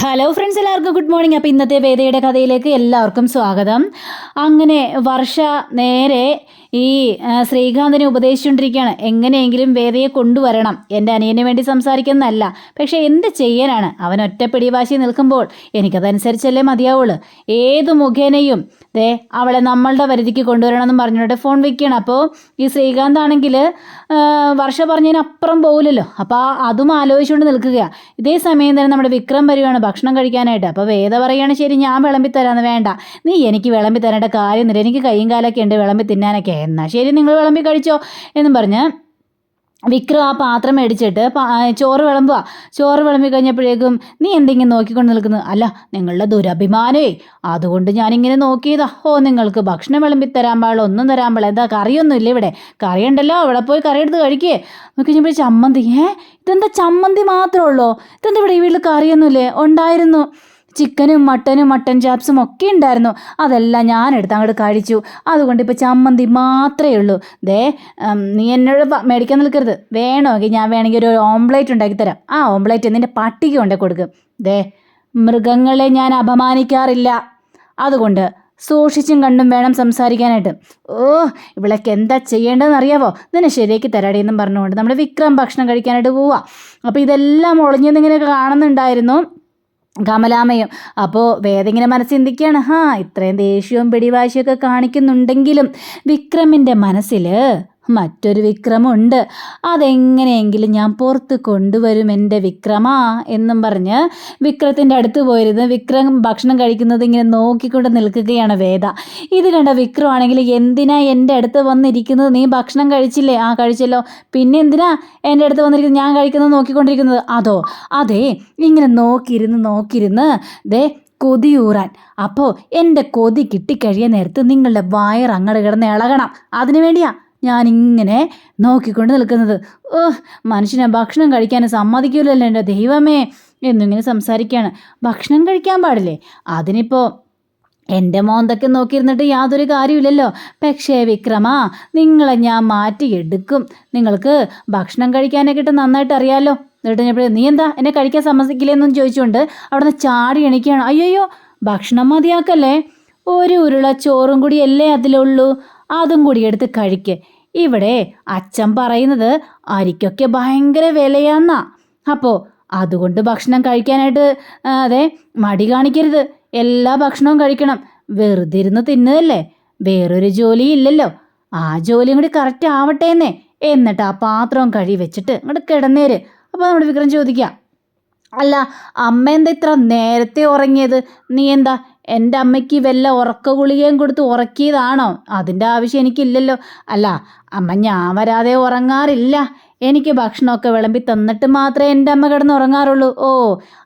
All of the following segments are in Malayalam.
ഹലോ ഫ്രണ്ട്സ് എല്ലാവർക്കും ഗുഡ് മോർണിംഗ് അപ്പോൾ ഇന്നത്തെ വേദയുടെ കഥയിലേക്ക് എല്ലാവർക്കും സ്വാഗതം. അങ്ങനെ വർഷ നേരെ ഈ ശ്രീകാന്തിനെ ഉപദേശിച്ചുകൊണ്ടിരിക്കുകയാണ്. എങ്ങനെയെങ്കിലും വേദയെ കൊണ്ടുവരണം. എന്റെ അനിയന് വേണ്ടി സംസാരിക്കുന്നതല്ല. പക്ഷേ എന്ത് ചെയ്യാനാണ്? അവൻ ഒറ്റ പിടിവാശി നിൽക്കുമ്പോൾ എനിക്കതനുസരിച്ചല്ലേ മതിയാവുള്ളൂ. ഏത് മുഖേനയും ദേ അവളെ നമ്മളുടെ പരിധിക്ക് കൊണ്ടുവരണമെന്ന് പറഞ്ഞിട്ട് ഫോൺ വയ്ക്കുകയാണ് അപ്പോൾ ഈ ശ്രീകാന്ത് ആണെങ്കിൽ വർഷ പറഞ്ഞതിനപ്പുറം പോകില്ലല്ലോ അപ്പോൾ അതും ആലോചിച്ചുകൊണ്ട് നിൽക്കുകയാണ്. ഇതേ സമയം തന്നെ നമ്മുടെ വിക്രം വരുവാണ്. ഭക്ഷണം കഴിക്കാനായിട്ട്. അപ്പോൾ വേദ പറയുകയാണ് ശരി ഞാൻ വിളമ്പി തരാമെന്ന് വേണ്ട. നീ എനിക്ക് വിളമ്പി തരേണ്ട കാര്യമൊന്നുമില്ല എനിക്ക് കൈയും കാലൊക്കെ ഉണ്ട് വിളമ്പി തിന്നാനൊക്കെ. എന്നാൽ ശരി നിങ്ങൾ വിളമ്പി കഴിച്ചോ. എന്നും പറഞ്ഞ് വിക്രം ആ പാത്രം മേടിച്ചിട്ട് ചോറ് വിളമ്പുക. ചോറ് വിളമ്പി കഴിഞ്ഞപ്പോഴേക്കും നീ എന്തെങ്കിലും നോക്കിക്കൊണ്ട് നിൽക്കുന്നത് അല്ല നിങ്ങളുടെ ദുരഭിമാനേ അതുകൊണ്ട് ഞാനിങ്ങനെ നോക്കിയതാ. ഓ നിങ്ങൾക്ക് ഭക്ഷണം വിളമ്പി തരാൻ പാടില്ല ഒന്നും തരാൻ പാടില്ല. എന്താ കറിയൊന്നും ഇല്ല ഇവിടെ. കറി ഉണ്ടല്ലോ അവിടെ പോയി കറി എടുത്ത് കഴിക്കേ. നോക്കി കഴിഞ്ഞപ്പോൾ ചമ്മന്തി. ഏ? ഇതെന്താ ചമ്മന്തി മാത്രമേ ഉള്ളൂ? ഇതെന്താ ഇവിടെ ഈ വീട്ടിൽ കറിയൊന്നുമില്ലേ? ഉണ്ടായിരുന്നു. ചിക്കനും മട്ടനും മട്ടൻ ചാപ്സും ഒക്കെ ഉണ്ടായിരുന്നു. അതെല്ലാം ഞാൻ എടുത്ത് അങ്ങോട്ട് കഴിച്ചു. അതുകൊണ്ട് ഇപ്പോൾ ചമ്മന്തി മാത്രമേ ഉള്ളൂ. ദേ നീ എന്നോട് മേടിക്കാൻ നിൽക്കരുത്. വേണമെങ്കിൽ ഞാൻ വേണമെങ്കിൽ ഒരു ഓംപ്ലേറ്റ് ഉണ്ടാക്കി തരാം. ആ ഓംപ്ലേറ്റ് നിന്റെ പട്ടിക്ക് കൊണ്ടേ കൊടുക്കും. ദേ മൃഗങ്ങളെ ഞാൻ അപമാനിക്കാറില്ല. അതുകൊണ്ട് സൂക്ഷിച്ചും കണ്ടും വേണം സംസാരിക്കാനായിട്ട്. ഓ ഇവിളൊക്കെ എന്താ ചെയ്യേണ്ടതെന്ന് അറിയാവോ? ഇതിനെ ശരിയാക്കി തരാടി എന്നും പറഞ്ഞുകൊണ്ട് നമ്മുടെ വിക്രം ഭക്ഷണം കഴിക്കാനായിട്ട് പോവുക അപ്പോൾ ഇതെല്ലാം ഒളിഞ്ഞെന്നിങ്ങനെ കാണുന്നുണ്ടായിരുന്നു. കമലാമയും. അപ്പോൾ വേദങ്ങനെ മനസ്സ് ചിന്തിക്കുകയാണ് ഹാ ഇത്രയും ദേഷ്യവും പിടിവാശിയൊക്കെ കാണിക്കുന്നുണ്ടെങ്കിലും വിക്രമിന്റെ മനസ്സിൽ മറ്റൊരു വിക്രമുണ്ട്. അതെങ്ങനെയെങ്കിലും ഞാൻ പുറത്ത് കൊണ്ടുവരും എന്റെ വിക്രമാ എന്നും പറഞ്ഞ് വിക്രത്തിന്റെ അടുത്ത് പോയിരുന്ന് വിക്രം ഭക്ഷണം കഴിക്കുന്നത് ഇങ്ങനെ നോക്കിക്കൊണ്ട് നിൽക്കുകയാണ് വേദ. ഇത് കണ്ട വിക്രമാണെങ്കിൽ എന്തിനാ എന്റെ അടുത്ത് വന്നിരിക്കുന്നത്? നീ ഭക്ഷണം കഴിച്ചില്ലേ? ആ കഴിച്ചല്ലോ. പിന്നെ എന്തിനാ എന്റെ അടുത്ത് വന്നിരിക്കുന്നത്? ഞാൻ കഴിക്കുന്നത് നോക്കിക്കൊണ്ടിരിക്കുന്നത്. അതോ അതെ ഇങ്ങനെ നോക്കിയിരുന്ന് നോക്കിയിരുന്ന് ദേ കൊതിയൂറാൻ അപ്പോൾ എന്റെ കൊതി കിട്ടിക്കഴിയാൻ നേരത്ത് നിങ്ങളുടെ വയർ അങ്ങോട്ട് കിടന്ന് ഇളകണം. അതിനു വേണ്ടിയാ ഞാനിങ്ങനെ നോക്കിക്കൊണ്ട് നിൽക്കുന്നത്. ഓ മനുഷ്യനെ ഭക്ഷണം കഴിക്കാൻ സമ്മതിക്കില്ലല്ലോ എന്റെ ദൈവമേ എന്നിങ്ങനെ സംസാരിക്കുകയാണ്. ഭക്ഷണം കഴിക്കാൻ പാടില്ലേ? അതിനിപ്പോൾ എന്റെ മോന്തൊക്കെ നോക്കിയിരുന്നിട്ട് യാതൊരു കാര്യമില്ലല്ലോ. പക്ഷേ വിക്രമ നിങ്ങളെ ഞാൻ മാറ്റി എടുക്കും. നിങ്ങൾക്ക് ഭക്ഷണം കഴിക്കാനൊക്കെ നന്നായിട്ട് അറിയാമല്ലോ എന്നിട്ട് ഞാൻ നീ എന്താ എന്നെ കഴിക്കാൻ സമ്മതിക്കില്ലെന്നും ചോദിച്ചുകൊണ്ട് അവിടുന്ന് ചാടി എണിക്കുകയാണ്. അയ്യോ ഭക്ഷണം മതിയാക്കല്ലേ? ഒരു ഉരുള ചോറും കൂടി അല്ലേ അതിലുള്ളൂ? അതും കൂടി എടുത്ത് കഴിക്ക്. ഇവിടെ അച്ഛൻ പറയുന്നത് അരിക്കൊക്കെ ഭയങ്കര വിലയാന്നാ. അപ്പോൾ അതുകൊണ്ട് ഭക്ഷണം കഴിക്കാനായിട്ട് അതെ മടി കാണിക്കരുത്. എല്ലാ ഭക്ഷണവും കഴിക്കണം. വെറുതെ ഇരുന്ന് തിന്നതല്ലേ വേറൊരു ജോലി ഇല്ലല്ലോ. ആ ജോലിയും കൂടി കറക്റ്റ് ആവട്ടെ എന്നേ എന്നിട്ട് ആ പാത്രവും കഴി വെച്ചിട്ട് അങ്ങോട്ട് കിടന്നേര്. അപ്പോൾ നമ്മുടെ വിക്രം ചോദിക്കാം അല്ല അമ്മ എന്താ ഇത്ര നേരത്തെ ഉറങ്ങിയത്? നീ എന്താ എന്റെ അമ്മയ്ക്ക് വല്ല ഉറക്ക ഗുളികയും കൊടുത്ത് ഉറക്കിയതാണോ? അതിന്റെ ആവശ്യം എനിക്കില്ലല്ലോ. അല്ല അമ്മ ഞാൻ വരാതെ ഉറങ്ങാറില്ല. എനിക്ക് ഭക്ഷണമൊക്കെ വിളമ്പി തന്നിട്ട് മാത്രമേ എന്റെ അമ്മ കിടന്ന് ഉറങ്ങാറുള്ളൂ. ഓ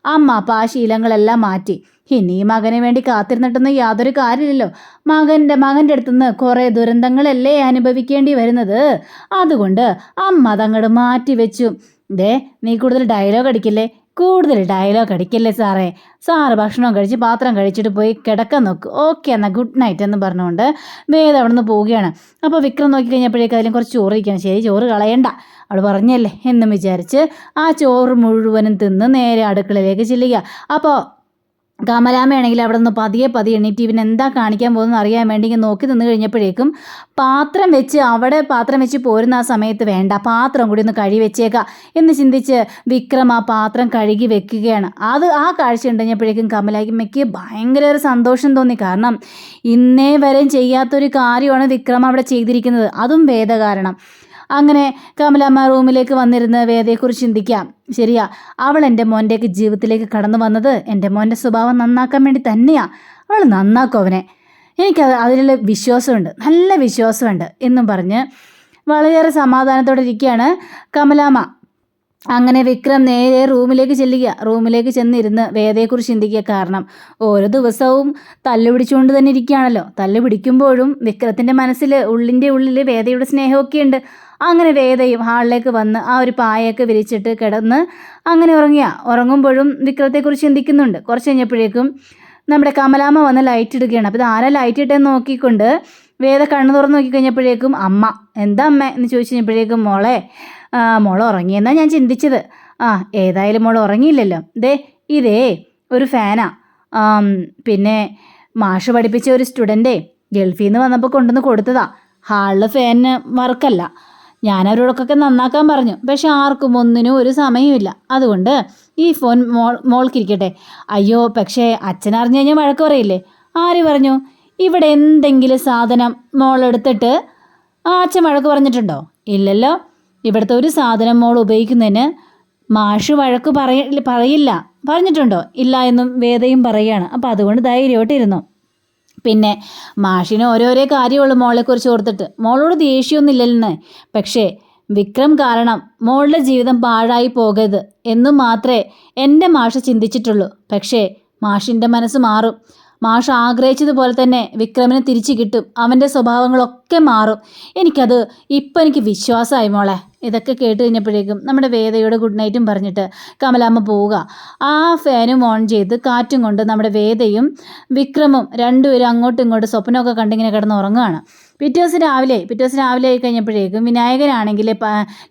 അമ്മ അപ്പം ആ ശീലങ്ങളെല്ലാം മാറ്റി. ഇനി മകനു വേണ്ടി കാത്തിരുന്നിട്ടൊന്നും യാതൊരു കാര്യമില്ലല്ലോ. മകന്റെ മകന്റെ അടുത്തുനിന്ന് കുറേ ദുരന്തങ്ങളല്ലേ അനുഭവിക്കേണ്ടി വരുന്നത്? അതുകൊണ്ട് അമ്മ അതങ്ങോട്ട് മാറ്റി വെച്ചു ദേ നീ കൂടുതൽ ഡയലോഗ് അടിക്കില്ലേ? കൂടുതൽ ഡയലോഗ് അടിക്കല്ലേ സാറേ? സാറ് ഭക്ഷണം കഴിച്ച് പാത്രം കഴിച്ചിട്ട് പോയി കിടക്കാൻ നോക്ക്. ഓക്കെ എന്നാൽ ഗുഡ് നൈറ്റ് എന്ന് പറഞ്ഞുകൊണ്ട് വേദ അവിടെ നിന്ന് പോവുകയാണ്. അപ്പോൾ വിക്രം നോക്കി കഴിഞ്ഞപ്പോഴേക്കും അതിലും കുറച്ച് ചോറ് ഇരിക്കണം ശരി ചോറ് കളയണ്ട. അവൾ പറഞ്ഞല്ലേ? എന്നും വിചാരിച്ച് ആ ചോറ് മുഴുവനും തിന്ന് നേരെ അടുക്കളയിലേക്ക് ചെല്ലുക. അപ്പോൾ കമലാമ്മയാണെങ്കിൽ അവിടെ നിന്ന് പതിയെ പതിയെ എണീറ്റ് ഇവൻ എന്താ കാണിക്കാൻ പോകുന്നത് അറിയാൻ വേണ്ടി ഇങ്ങനെ നോക്കി നിന്ന് കഴിഞ്ഞപ്പോഴേക്കും പാത്രം വെച്ച് അവിടെ പാത്രം വെച്ച് പോരുന്ന ആ സമയത്ത് വേണ്ട പാത്രം കൂടി ഒന്ന് കഴുകി വെച്ചേക്കാം എന്ന് ചിന്തിച്ച് വിക്രം ആ പാത്രം കഴുകി വെക്കുകയാണ്. അത് ആ കാഴ്ച ഉണ്ടപ്പോഴേക്കും കമലാമ്മയ്ക്ക് ഭയങ്കര ഒരു സന്തോഷം തോന്നി. കാരണം ഇന്നേ വരെയും ചെയ്യാത്തൊരു കാര്യമാണ് വിക്രം അവിടെ ചെയ്തിരിക്കുന്നത്. അതും വേദ കാരണം അങ്ങനെ കമലമ്മ റൂമിലേക്ക് വന്നിരുന്ന് വേദയെക്കുറിച്ച് ചിന്തിക്കാം. ശരിയാ അവൾ എന്റെ മോന്റെയൊക്കെ ജീവിതത്തിലേക്ക് കടന്നു വന്നത് എന്റെ മോന്റെ സ്വഭാവം നന്നാക്കാൻ വേണ്ടി തന്നെയാ. അവൾ നന്നാക്കും അവനെ. എനിക്കത് അതിലുള്ള വിശ്വാസമുണ്ട് നല്ല വിശ്വാസമുണ്ട് എന്നും പറഞ്ഞ് വളരെയേറെ സമാധാനത്തോടെ ഇരിക്കുകയാണ് കമലാമ്മ. അങ്ങനെ വിക്രം നേരെ റൂമിലേക്ക് ചെല്ലുക. റൂമിലേക്ക് ചെന്നിരുന്ന് വേദയെക്കുറിച്ച് ചിന്തിക്കുക കാരണം ഓരോ ദിവസവും തല്ലു പിടിച്ചുകൊണ്ട് തന്നെ ഇരിക്കുകയാണല്ലോ. തല്ലു പിടിക്കുമ്പോഴും വിക്രത്തിന്റെ മനസ്സിൽ ഉള്ളിന്റെ ഉള്ളിൽ വേദയുടെ സ്നേഹമൊക്കെ ഉണ്ട് അങ്ങനെ വേദയും ഹാളിലേക്ക് വന്ന് ആ ഒരു പായയൊക്കെ വിരിച്ചിട്ട് കിടന്ന് അങ്ങനെ ഉറങ്ങിയ. ഉറങ്ങുമ്പോഴും വിക്രത്തെക്കുറിച്ച് ചിന്തിക്കുന്നുണ്ട്. കുറച്ച് കഴിഞ്ഞപ്പോഴേക്കും നമ്മുടെ കമലാമ്മ വന്ന് ലൈറ്റ് ഇടുകയാണ്. അപ്പോൾ ഇത് ആരാ ലൈറ്റ് ഇട്ടേന്ന് നോക്കിക്കൊണ്ട് വേദ കണ്ണു തുറന്ന് നോക്കിക്കഴിഞ്ഞപ്പോഴേക്കും അമ്മ എന്താ അമ്മ? എന്ന് ചോദിച്ചു കഴിഞ്ഞപ്പോഴേക്കും മോളെ മോളെ മോൾ ഉറങ്ങിയെന്നാണ് ഞാൻ ചിന്തിച്ചത്. ആ ഏതായാലും മോൾ ഉറങ്ങിയില്ലല്ലോ. ദേ ഇതേ ഒരു ഫാനാ. പിന്നെ മാഷ് പഠിപ്പിച്ച ഒരു സ്റ്റുഡന്റേ ഗൾഫിൽ നിന്ന് വന്നപ്പോൾ കൊണ്ടുവന്ന് കൊടുത്തതാ. ഹാളിൽ ഫാനിന് വർക്കല്ല ഞാൻ അവരോടൊക്കെ നന്നാക്കാൻ പറഞ്ഞു. പക്ഷെ ആർക്കും ഒന്നിനും ഒരു സമയമില്ല അതുകൊണ്ട് ഈ ഫോൺ മോൾ മോൾക്കിരിക്കട്ടെ. അയ്യോ പക്ഷേ അച്ഛൻ അറിഞ്ഞു കഴിഞ്ഞാൽ വഴക്ക് പറയില്ലേ? ആര് പറഞ്ഞു? ഇവിടെ എന്തെങ്കിലും സാധനം മോളെടുത്തിട്ട് ആ അച്ഛൻ വഴക്ക് പറഞ്ഞിട്ടുണ്ടോ? ഇല്ലല്ലോ. ഇവിടുത്തെ ഒരു സാധനം മോൾ ഉപയോഗിക്കുന്നതിന് മാഷ് വഴക്ക് പറയ പറയില്ല. പറഞ്ഞിട്ടുണ്ടോ? ഇല്ല എന്നും വേദയും പറയുകയാണ്. അപ്പോൾ അതുകൊണ്ട് ധൈര്യമായിട്ടിരുന്നു. പിന്നെ മാഷിന് ഓരോരോ കാര്യമുള്ളൂ മോളെക്കുറിച്ച് ഓർത്തിട്ട്. മോളോട് ദേഷ്യമൊന്നുമില്ലെന്ന് പക്ഷേ വിക്രം കാരണം മോളുടെ ജീവിതം പാഴായി പോകരുത് എന്നു മാത്രമേ എന്റെ മാഷ് ചിന്തിച്ചിട്ടുള്ളൂ. പക്ഷേ മാഷിന്റെ മനസ്സ് മാറും. മാഷ് ആഗ്രഹിച്ചതുപോലെ തന്നെ വിക്രമിന് തിരിച്ചു കിട്ടും. അവന്റെ സ്വഭാവങ്ങളൊക്കെ മാറും. എനിക്കത് ഇപ്പം എനിക്ക് വിശ്വാസമായി മോളെ. ഇതൊക്കെ കേട്ട് കഴിഞ്ഞപ്പോഴേക്കും നമ്മുടെ വേദയോട് ഗുഡ് നൈറ്റും പറഞ്ഞിട്ട് കമലാമ്മ പോവുക. ആ ഫാനും ഓൺ ചെയ്ത് കാറ്റും കൊണ്ട് നമ്മുടെ വേദയും വിക്രമും രണ്ടുപേരും അങ്ങോട്ടും ഇങ്ങോട്ടും സ്വപ്നമൊക്കെ കണ്ടിങ്ങനെ കിടന്ന് ഉറങ്ങുകയാണ് പിറ്റേ ദിവസം രാവിലെ പിറ്റേ ദിവസം രാവിലെ ആയി കഴിഞ്ഞപ്പോഴേക്കും വിനായകനാണെങ്കിൽ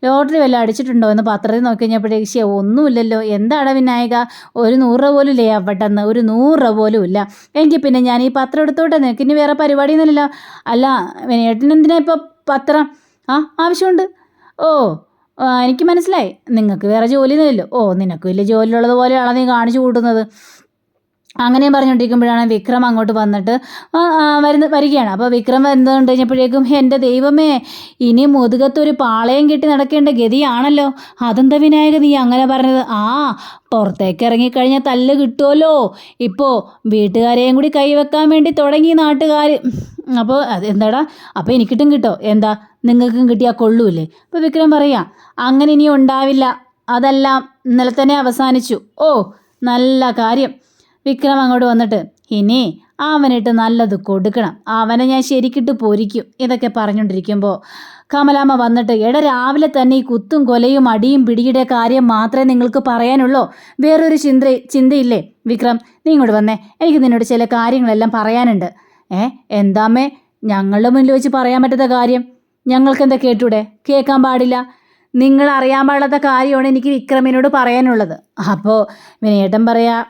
ലോട്ടറി വല്ലതും അടിച്ചിട്ടുണ്ടോ എന്ന് പത്രത്തിൽ നോക്കി കഴിഞ്ഞപ്പോഴേക്കും ശേ ഒന്നുമില്ലല്ലോ. എന്താടാ വിനായക? ഒരു നൂറ് രൂപ പോലും ഇല്ലേ പെട്ടെന്ന് ഒരു നൂറ് രൂപ പോലും ഇല്ല. എങ്കിൽ പിന്നെ ഞാൻ ഈ പത്രം എടുത്തോട്ടെ? നിനക്ക് ഇനി വേറെ പരിപാടിയൊന്നുമില്ലല്ലോ. അല്ല വിനയേട്ടനെന്തിനാ ഇപ്പോൾ പത്രം? ആ ആവശ്യമുണ്ട്. ഓ എനിക്ക് മനസ്സിലായി. നിങ്ങൾക്ക് വേറെ ജോലി ഒന്നുമില്ല ഓ നിനക്ക് വലിയ ജോലിയുള്ളത് പോലെയാണ് നീ കാണിച്ചു കൂട്ടുന്നത്? അങ്ങനെയും പറഞ്ഞുകൊണ്ടിരിക്കുമ്പോഴാണ് വിക്രം അങ്ങോട്ട് വന്നിട്ട് വരുന്ന വരികയാണ്. അപ്പോൾ വിക്രം വരുന്നത് കഴിഞ്ഞപ്പോഴേക്കും എന്റെ ദൈവമേ ഇനി മുതുകത്തൊരു പാളയം കെട്ടി നടക്കേണ്ട ഗതിയാണല്ലോ. അതെന്താ വിനായക നീ അങ്ങനെ പറഞ്ഞത്? ആ പുറത്തേക്ക് ഇറങ്ങിക്കഴിഞ്ഞാൽ തല്ല് കിട്ടുമല്ലോ ഇപ്പോൾ വീട്ടുകാരെയും കൂടി കൈവെക്കാൻ വേണ്ടി തുടങ്ങി നാട്ടുകാർ അപ്പോൾ അത് എന്താടാ? അപ്പോൾ എനിക്കിട്ടും കിട്ടോ. എന്താ? നിങ്ങൾക്കും കിട്ടിയാൽ കൊള്ളൂല്ലേ അപ്പോൾ വിക്രം പറയാം അങ്ങനെ ഇനി ഉണ്ടാവില്ല. അതെല്ലാം ഇന്നലെ തന്നെ അവസാനിച്ചു. ഓ നല്ല കാര്യം. വിക്രം അങ്ങോട്ട് വന്നിട്ട് ഇനി അവനിട്ട് നല്ലത് കൊടുക്കണം. അവനെ ഞാൻ ശരിക്കിട്ട് പൊരിക്കും ഇതൊക്കെ പറഞ്ഞുകൊണ്ടിരിക്കുമ്പോൾ കമലാമ്മ വന്നിട്ട് എട രാവിലെ തന്നെ ഈ കുത്തും കൊലയും അടിയും പിടിയുടെ കാര്യം മാത്രമേ നിങ്ങൾക്ക് പറയാനുള്ളൂ? വേറൊരു ചിന്ത ചിന്തയില്ലേ? വിക്രം നീ ഇങ്ങോട്ട് വന്നേ. എനിക്ക് നിന്നോട് ചില കാര്യങ്ങളെല്ലാം പറയാനുണ്ട്. ഏ എന്താമ്മേ ഞങ്ങളുടെ മുന്നിൽ വെച്ച് പറയാൻ പറ്റാത്ത കാര്യം. ഞങ്ങൾക്ക് എന്താ കേട്ടൂടെ? കേൾക്കാൻ പാടില്ല. നിങ്ങൾ അറിയാൻ പാടാത്ത കാര്യമാണ് എനിക്ക് വിക്രമിനോട് പറയാനുള്ളത്. അപ്പോൾ വിനയേട്ടൻ പറയാ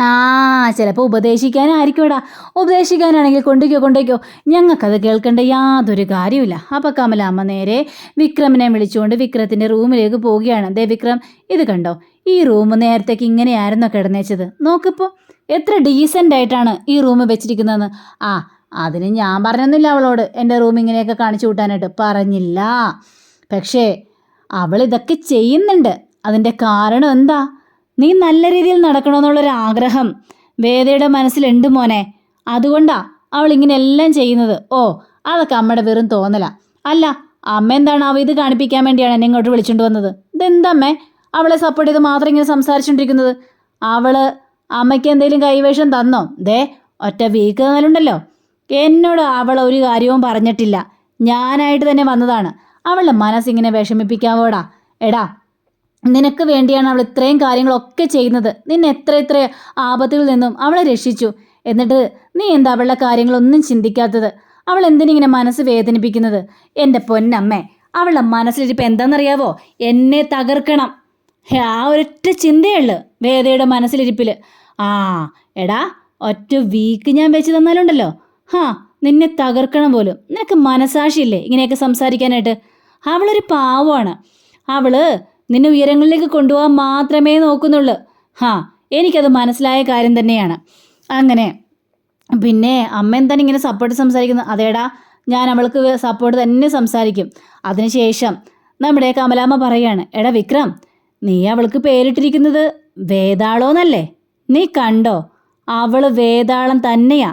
ആ ചിലപ്പോൾ ഉപദേശിക്കാനായിരിക്കുമെടാ. ഉപദേശിക്കാനാണെങ്കിൽ കൊണ്ടുവയ്ക്കോ കൊണ്ടുവയ്ക്കോ ഞങ്ങൾക്കത് കേൾക്കേണ്ട യാതൊരു കാര്യമില്ല അപ്പോൾ കമലാമ്മ നേരെ വിക്രമിനെ വിളിച്ചുകൊണ്ട് വിക്രത്തിന്റെ റൂമിലേക്ക് പോവുകയാണ്. ദേ വിക്രം ഇത് കണ്ടോ? ഈ റൂം നേരത്തേക്ക് ഇങ്ങനെയായിരുന്നോ കിടന്നേച്ചത്? നോക്കിപ്പോൾ എത്ര ഡീസന്റ് ആയിട്ടാണ് ഈ റൂം വെച്ചിരിക്കുന്നതെന്ന്. ആ അതിന് ഞാൻ പറഞ്ഞൊന്നുമില്ല അവളോട്. എന്റെ റൂം ഇങ്ങനെയൊക്കെ കാണിച്ചു കൂട്ടാനായിട്ട്. പറഞ്ഞില്ല. പക്ഷേ അവൾ ഇതൊക്കെ ചെയ്യുന്നുണ്ട്. അതിന്റെ കാരണം എന്താ? നീ നല്ല രീതിയിൽ നടക്കണമെന്നുള്ളൊരു ആഗ്രഹം വേദയുടെ മനസ്സിലുണ്ട് മോനെ. അതുകൊണ്ടാ അവൾ ഇങ്ങനെ എല്ലാം ചെയ്യുന്നത്. ഓ അതൊക്കെ അമ്മയുടെ വെറും തോന്നല. അല്ല അമ്മ എന്താണ് അവ ഇത് കാണിപ്പിക്കാൻ വേണ്ടിയാണ് എന്നെ ഇങ്ങോട്ട് വിളിച്ചുകൊണ്ട് വന്നത്? ഇതെന്തമ്മേ അവളെ സപ്പോർട്ട് ചെയ്ത് മാത്രം ഇങ്ങനെ സംസാരിച്ചുകൊണ്ടിരിക്കുന്നത് അവൾ അമ്മയ്ക്ക് എന്തെങ്കിലും കൈവേഷം തന്നോ? ദേ ഒറ്റ വീക്ക് തന്നാലുണ്ടല്ലോ എന്നോട് അവൾ ഒരു കാര്യവും പറഞ്ഞിട്ടില്ല. ഞാനായിട്ട് തന്നെ വന്നതാണ്. അവളുടെ മനസ്സിങ്ങനെ വിഷമിപ്പിക്കാവോടാ. എടാ നിനക്ക് വേണ്ടിയാണ് അവൾ ഇത്രയും കാര്യങ്ങളൊക്കെ ചെയ്യുന്നത്. നിന്നെ എത്ര എത്ര ആപത്തുകളിൽ നിന്നും അവളെ രക്ഷിച്ചു. എന്നിട്ട് നീ എന്താ അവളുടെ കാര്യങ്ങളൊന്നും ചിന്തിക്കാത്തത്? അവൾ എന്തിനിങ്ങനെ മനസ്സ് വേദനിപ്പിക്കുന്നത്? എന്റെ പൊന്നമ്മേ അവളുടെ മനസ്സിലിരിപ്പം എന്താണെന്നറിയാവോ? എന്നെ തകർക്കണം. ആ ഒരൊറ്റ ചിന്തയുള്ളു വേദയുടെ മനസ്സിലിരിപ്പിൽ ആ എടാ ഒറ്റ വീക്ക് ഞാൻ വെച്ച് തന്നാലുണ്ടല്ലോ. ഹാ നിന്നെ തകർക്കണം പോലും. നിനക്ക് മനസാക്ഷിയില്ലേ ഇങ്ങനെയൊക്കെ സംസാരിക്കാനായിട്ട്? അവളൊരു പാവമാണ്. അവൾ നിന്നെ ഉയരങ്ങളിലേക്ക് കൊണ്ടുപോകാൻ മാത്രമേ നോക്കുന്നുള്ളൂ. ഹാ എനിക്കത് മനസ്സിലായ കാര്യം തന്നെയാണ്. അങ്ങനെ പിന്നെ അമ്മ എന്താണ് ഇങ്ങനെ സപ്പോർട്ട് സംസാരിക്കുന്നത്? അതേടാ ഞാൻ അവൾക്ക് സപ്പോർട്ട് തന്നെ സംസാരിക്കും. അതിനുശേഷം നമ്മുടെ കമലാമ്മ പറയാണ് എടാ വിക്രം നീ അവൾക്ക് പേരിട്ടിരിക്കുന്നത് വേതാളോന്നല്ലേ നീ കണ്ടോ? അവൾ വേതാളം തന്നെയാ.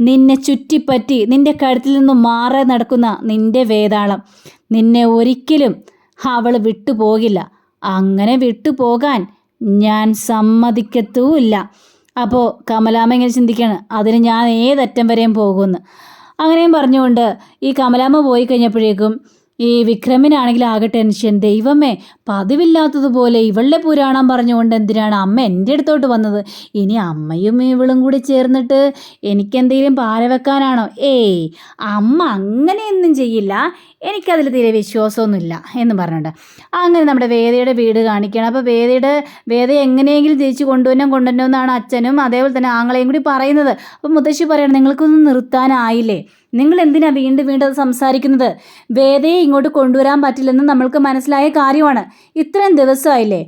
നിന്നെ ചുറ്റിപ്പറ്റി നിന്റെ കഴുത്തിൽ നിന്നും മാറി നടക്കുന്ന നിന്റെ വേതാളം. നിന്നെ ഒരിക്കലും അവൾ വിട്ടുപോകില്ല. അങ്ങനെ വിട്ടുപോകാൻ ഞാൻ സമ്മതിക്കത്തുമില്ല. അപ്പോൾ കമലാമ്മ ഇങ്ങനെ ചിന്തിക്കുകയാണ് അതിന് ഞാൻ ഏതറ്റം വരെയും പോകുമെന്ന്. അങ്ങനെയും പറഞ്ഞുകൊണ്ട് ഈ കമലാമ്മ പോയി കഴിഞ്ഞപ്പോഴേക്കും ഈ വിക്രമിനാണെങ്കിൽ ആകെ ടെൻഷൻ ദൈവമേ പതിവില്ലാത്തതുപോലെ ഇവളുടെ പുരാണം പറഞ്ഞുകൊണ്ട് എന്തിനാണ് അമ്മ എന്റെ അടുത്തോട്ട് വന്നത്? ഇനി അമ്മയും ഇവളും കൂടി ചേർന്നിട്ട് എനിക്കെന്തെങ്കിലും പാര വെക്കാനാണോ? ഏയ് അമ്മ അങ്ങനെയൊന്നും ചെയ്യില്ല. എനിക്കതിൽ തീരെ വിശ്വാസമൊന്നുമില്ല എന്ന് പറഞ്ഞിട്ട് അങ്ങനെ നമ്മുടെ വേദയുടെ വീട് കാണിക്കണം. അപ്പോൾ വേദയുടെ വേദ എങ്ങനെയെങ്കിലും തിരിച്ച് കൊണ്ടുവരണം എന്നാണ് അച്ഛനും അതേപോലെ തന്നെ ആങ്ങളെയും കൂടി പറയുന്നത്. അപ്പോൾ മുത്തശ്ശി പറയണം നിങ്ങൾക്കൊന്നും നിർത്താനായില്ലേ? നിങ്ങൾ എന്തിനാ വീണ്ടും വീണ്ടും അത് സംസാരിക്കുന്നത്? വേദയെ ഇങ്ങോട്ട് കൊണ്ടുവരാൻ പറ്റില്ലെന്ന് നമ്മൾക്ക് മനസ്സിലായ കാര്യമാണ്. ഇത്രയും ദിവസമായില്ലേ?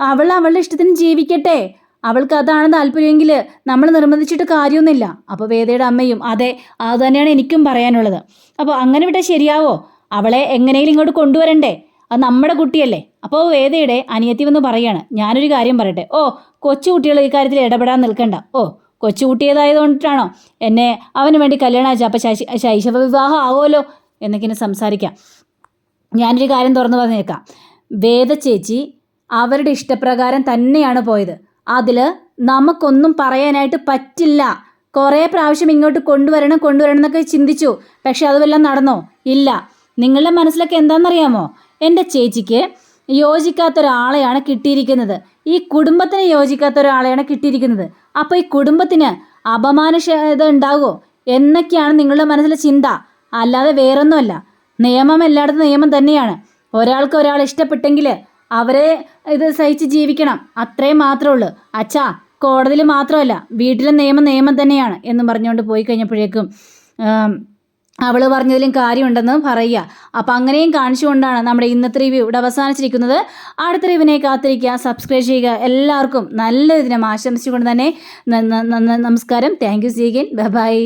അവൾ അവളുടെ ഇഷ്ടത്തിന് ജീവിക്കട്ടെ. അവൾക്ക് അതാണ് താല്പര്യമെങ്കിൽ നമ്മൾ നിർബന്ധിച്ചിട്ട് കാര്യമൊന്നുമില്ല. അപ്പോൾ വേദയുടെ അമ്മയും അതെ അത് തന്നെയാണ് എനിക്കും പറയാനുള്ളത്. അപ്പോൾ അങ്ങനെ വിട്ടാൽ ശരിയാവോ? അവളെ എങ്ങനെയെങ്കിലും ഇങ്ങോട്ട് കൊണ്ടുവരണ്ടേ? അത് നമ്മുടെ കുട്ടിയല്ലേ. അപ്പോൾ വേദയുടെ അനിയത്തി വന്ന് പറയാണ്. ഞാനൊരു കാര്യം പറയട്ടെ. ഓ കൊച്ചു കുട്ടികൾ ഈ കാര്യത്തിൽ ഇടപെടാൻ നിൽക്കണ്ട. ഓ കൊച്ചു കുട്ടിയതായതുകൊണ്ടിട്ടാണോ എന്നെ അവന് വേണ്ടി കല്യാണം അയച്ചു അപ്പോൾ ശൈശ ശൈശവ വിവാഹം ആവുമല്ലോ എന്നൊക്കെ സംസാരിക്കാം. ഞാനൊരു കാര്യം തുറന്നു പറഞ്ഞേക്കാം. വേദ ചേച്ചി അവരുടെ ഇഷ്ടപ്രകാരം തന്നെയാണ് പോയത്. അതിൽ നമുക്കൊന്നും പറയാനായിട്ട് പറ്റില്ല. കുറേ പ്രാവശ്യം ഇങ്ങോട്ട് കൊണ്ടുവരണം കൊണ്ടുവരണം എന്നൊക്കെ ചിന്തിച്ചു. പക്ഷെ അത് വല്ലതും നടന്നോ? ഇല്ല. നിങ്ങളുടെ മനസ്സിലൊക്കെ എന്താണെന്നറിയാമോ? എന്റെ ചേച്ചിക്ക് യോജിക്കാത്ത ഒരാളെയാണ് കിട്ടിയിരിക്കുന്നത്. ഈ കുടുംബത്തിന് യോജിക്കാത്ത ഒരാളെയാണ് കിട്ടിയിരിക്കുന്നത്. അപ്പോൾ ഈ കുടുംബത്തിന് അപമാനക്ഷത ഉണ്ടാകുമോ എന്നൊക്കെയാണ് നിങ്ങളുടെ മനസ്സിലെ ചിന്ത. അല്ലാതെ വേറൊന്നുമല്ല. നിയമം എല്ലായിടത്തും നിയമം തന്നെയാണ്. ഒരാൾക്ക് ഒരാൾ ഇഷ്ടപ്പെട്ടെങ്കിൽ അവരെ ഇത് സഹിച്ച് ജീവിക്കണം. അത്രയും മാത്രമേ ഉള്ളൂ. അച്ഛാ കോടതിയിൽ മാത്രമല്ല. വീട്ടിലെ നിയമം നിയമം തന്നെയാണ് എന്ന് പറഞ്ഞുകൊണ്ട് പോയി കഴിഞ്ഞപ്പോഴേക്കും ആം, അവൾ പറഞ്ഞതിലും കാര്യമുണ്ടെന്ന് പറയുക. അപ്പം അങ്ങനെയും കാണിച്ചുകൊണ്ടാണ് നമ്മുടെ ഇന്നത്തെ റിവ്യൂ ഇവിടെ അവസാനിച്ചിരിക്കുന്നത്. അടുത്ത റിവിനെ കാത്തിരിക്കുക. സബ്സ്ക്രൈബ് ചെയ്യുക. എല്ലാവർക്കും നല്ലൊരു ദിനം ആശംസിച്ചുകൊണ്ട് തന്നെ നമസ്കാരം. Thank you സീഗൻ by